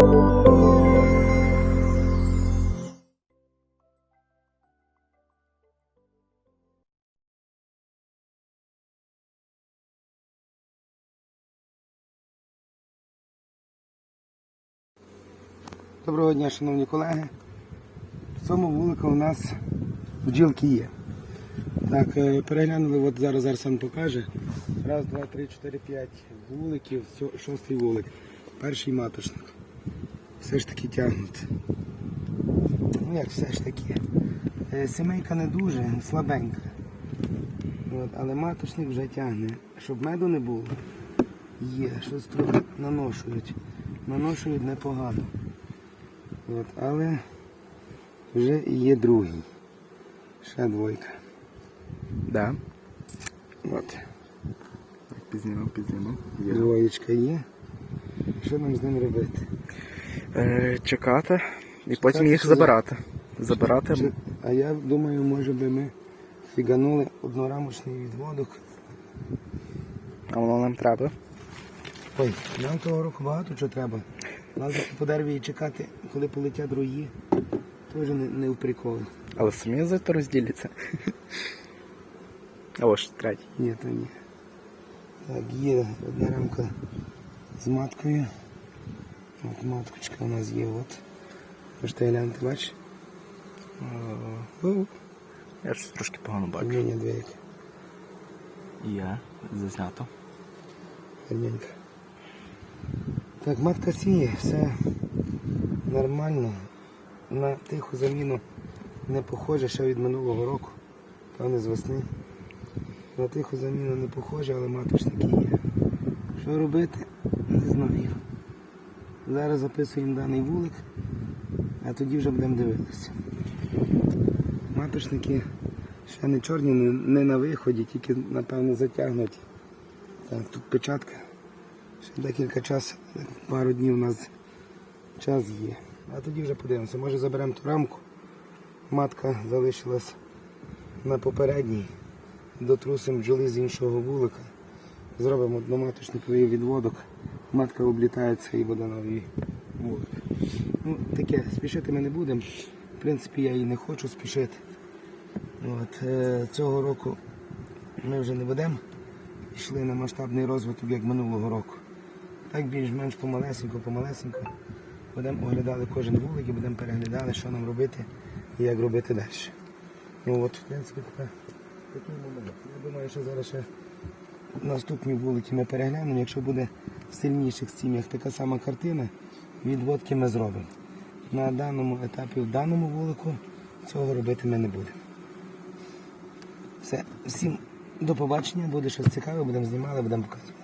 Доброго дня, шановні колеги. В цьому вулику у нас бджілки є. Так, е, переглянули, от зараз Арсен покаже. Раз, два, три, чотири, п'ять вуликів, шостий вулик. Перший маточник. Все ж таки тягнуть. Ну як все ж таки. Е, Сімейка не дуже, слабенька. От, але маточник вже тягне. Щоб меду не було, є, щось трохи наношують. Наношують непогано. От, але вже є другий. Ще двойка. Да. От. Підзнімав, підзнімав. Двоєчка є. Що нам з ним робити? Е, чекати і потім їх забирати. Забирати. А я думаю, може би ми фіганули однорамочний відводок. А воно нам треба. Ой, нам того року багато чого треба. Лазити по дереві і чекати, коли полетять другі, теж не, не в прикол. Але самі за це розділяться. А ось третій. Ні, то ні. Так, є одна рамка з маткою. От маткочка у нас є, от. Можете глянути, бачиш? Я щось трошки погано бачу. Гарненька двійка. Є, зазнято. Гарненька. Так, матка сіє, все нормально. На тиху заміну не похоже ще від минулого року, певне з весни. На тиху заміну не похоже, але маточники є. Що робити? Не знаю. Зараз записуємо даний вулик, а тоді вже будемо дивитися. Маточники ще не чорні, не, на виході, тільки напевно затягнуті. Так, тут печатка. Ще декілька часу, пару днів у нас час є. А тоді вже подивимося. Може заберемо ту рамку. Матка залишилась на попередній. Дотрусимо бджоли з іншого вулика. Зробимо одноматочниковий відводок. Матка облітається і буде новий вулик. Ну, таке, спішити ми не будемо. В принципі, я і не хочу спішити. От, е, цього року ми вже не будемо йшли на масштабний розвиток, як минулого року. Так більш-менш помалесенько, помалесенько. Будемо оглядали кожен вулик і будемо переглядали, що нам робити і як робити далі. Ну от, в принципі, такий момент. Я думаю, що зараз ще наступні вулики ми переглянемо. Якщо буде в сильніших сім'ях така сама картина, відводки ми зробимо. На даному етапі, в даному вулику, цього робити ми не будемо. Все, всім до побачення, буде щось цікаве, будемо знімати, будемо показувати.